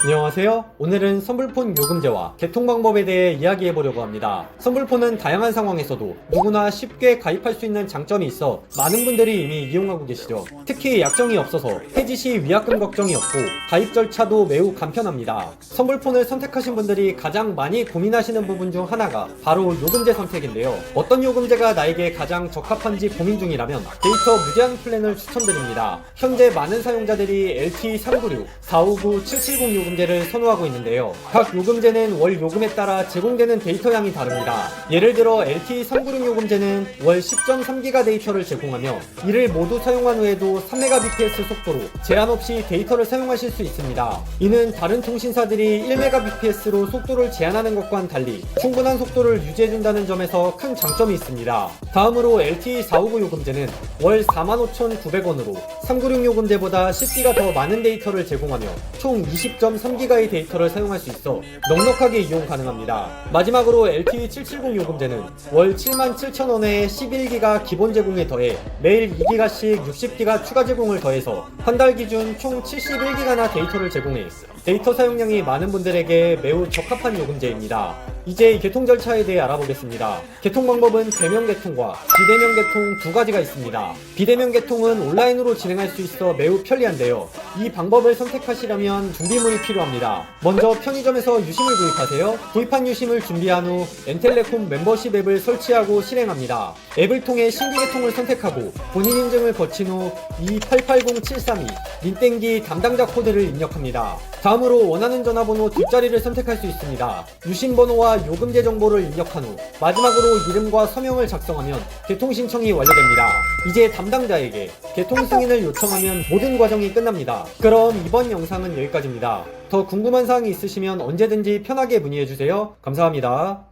안녕하세요. 오늘은 선불폰 요금제와 개통 방법에 대해 이야기해 보려고 합니다. 선불폰은 다양한 상황에서도 누구나 쉽게 가입할 수 있는 장점이 있어 많은 분들이 이미 이용하고 계시죠. 특히 약정이 없어서 해지 시 위약금 걱정이 없고 가입 절차도 매우 간편합니다. 선불폰을 선택하신 분들이 가장 많이 고민하시는 부분 중 하나가 바로 요금제 선택인데요. 어떤 요금제가 나에게 가장 적합한지 고민 중이라면 데이터 무제한 플랜을 추천드립니다. 현재 많은 사용자들이 LTE 396, 459, 770 요금제를 선호하고 있는데요. 각 요금제는 월 요금에 따라 제공되는 데이터량이 다릅니다. 예를 들어 LTE 396 요금제는 월 10.3기가 데이터를 제공하며 이를 모두 사용한 후에도 3Mbps 속도로 제한 없이 데이터를 사용하실 수 있습니다. 이는 다른 통신사들이 1Mbps로 속도를 제한하는 것과는 달리 충분한 속도를 유지해준다는 점에서 큰 장점이 있습니다. 다음으로 LTE 459 요금제는 월 45,900원으로 396 요금제보다 10기가 더 많은 데이터를 제공하며 총 20.3기가의 데이터를 사용할 수 있어 넉넉하게 이용 가능합니다. 마지막으로 LTE 770 요금제는 월 77,000원에 11기가 기본 제공에 더해 매일 2기가씩 60기가 추가 제공을 더해서 한 달 기준 총 71기가나 데이터를 제공해 데이터 사용량이 많은 분들에게 매우 적합한 요금제입니다. 이제 개통 절차에 대해 알아보겠습니다. 개통 방법은 대면 개통과 비대면 개통 두 가지가 있습니다. 비대면 개통은 온라인으로 진행할 수 있어 매우 편리한데요. 이 방법을 선택하시려면 준비물이 필요합니다. 먼저 편의점에서 유심을 구입하세요. 구입한 유심을 준비한 후 엔텔레콤 멤버십 앱을 설치하고 실행합니다. 앱을 통해 신규 개통을 선택하고 본인 인증을 거친 후 2880-732 린땡기 담당자 코드를 입력합니다. 다음으로 원하는 전화번호 뒷자리를 선택할 수 있습니다. 유심 번호와 요금제 정보를 입력한 후 마지막으로 이름과 서명을 작성하면 개통 신청이 완료됩니다. 이제 담당자에게 개통 승인을 요청하면 모든 과정이 끝납니다. 그럼 이번 영상은 여기까지입니다. 더 궁금한 사항이 있으시면 언제든지 편하게 문의해 주세요. 감사합니다.